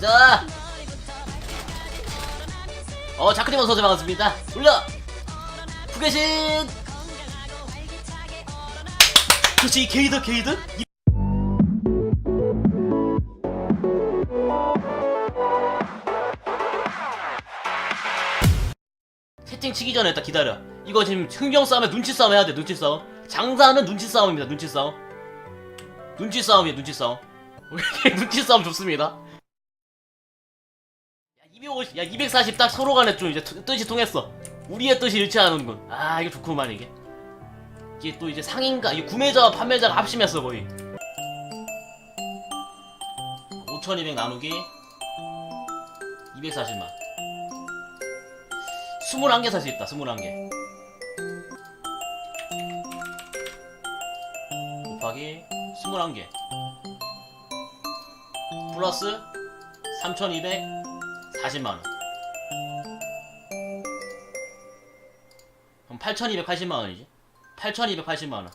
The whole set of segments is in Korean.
가자. 어 자크리먼 선수 반갑습니다. 올려. 후계신. 그렇지 게이드 게이드. 이- 채팅 치기 전에 딱 기다려. 이거 지금 흥경 싸움에 눈치 싸움 해야 돼. 눈치 싸움. 장사는 눈치 싸움입니다. 눈치 싸움. 눈치 싸움이야. 눈치 싸움. 눈치 싸움 좋습니다. 야, 250, 야, 240 딱 서로 간에 좀 이제 뜻- 뜻이 통했어. 우리의 뜻이 일치 하는군. 아, 이게 좋구만, 이게. 이게 또 이제 상인가, 이게 구매자와 판매자가 합심했어, 거의. 5200 나누기 240만. 21개 살 수 있다, 21개. 곱하기 21개. 플러스 3240만원. 그럼 8280만원이지? 8280만원.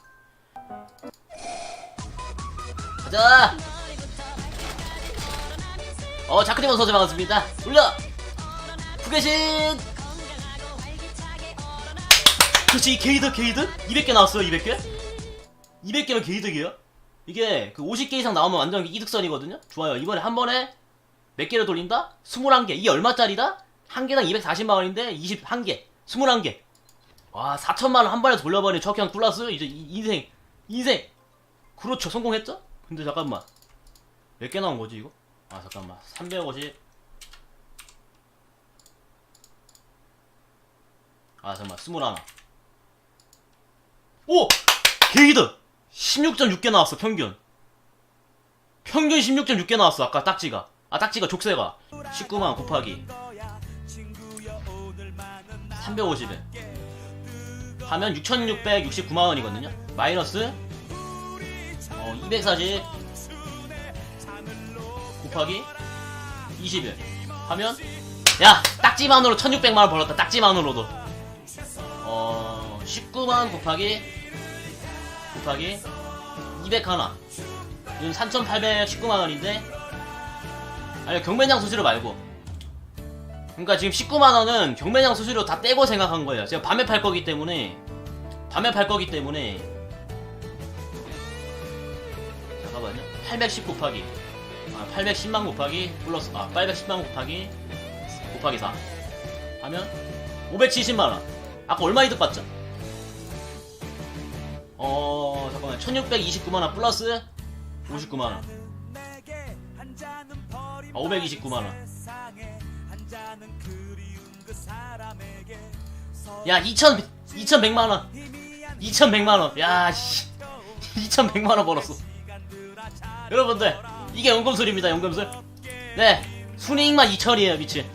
가자! 어, 자크리먼 선수 반갑습니다. 올려! 후계신! 그렇지, 게이드, 게이드? 200개 나왔어요, 200개? 200개면 게이득이에요? 이게 그 50개 이상 나오면 완전 이득선이거든요? 좋아요. 이번에 한 번에 몇 개를 돌린다? 21개. 이게 얼마짜리다? 한 개당 240만 원인데 21개. 21개. 와, 4천만 원 한 번에 돌려버린 척형 플러스 이제 이- 인생. 인생. 그렇죠. 성공했죠? 근데 잠깐만. 몇 개 나온 거지, 이거? 아, 잠깐만. 350. 아, 잠깐만. 21. 오! 게이드! 16.6개 나왔어, 평균. 평균 16.6개 나왔어, 아까 딱지가. 아, 딱지가 족쇄가. 19만 곱하기. 350에. 하면 6,669만원이거든요. 마이너스, 어, 240 곱하기 20일. 하면, 야! 딱지만으로 1,600만원 벌었다, 딱지만으로도. 어, 19만 곱하기 곱하기 200 하나 이건 3,819만원인데 아니 경매장 수수료 말고. 그러니까 지금 19만원은 경매장 수수료 다 떼고 생각한 거예요. 제가 밤에 팔 거기 때문에. 밤에 팔 거기 때문에. 잠깐만요. 810 곱하기. 아 810만 곱하기 플러스 아 810만 곱하기 곱하기 4 하면 570만원. 아까 얼마 이득 봤죠? 어 잠깐만 1629만원 플러스 59만원. 아 529만원. 야 2000, 2100만원. 2100만원. 야씨. 2100만원 벌었어. 여러분들 이게 연금술입니다 연금술. 네 순이익만 2000이에요 미친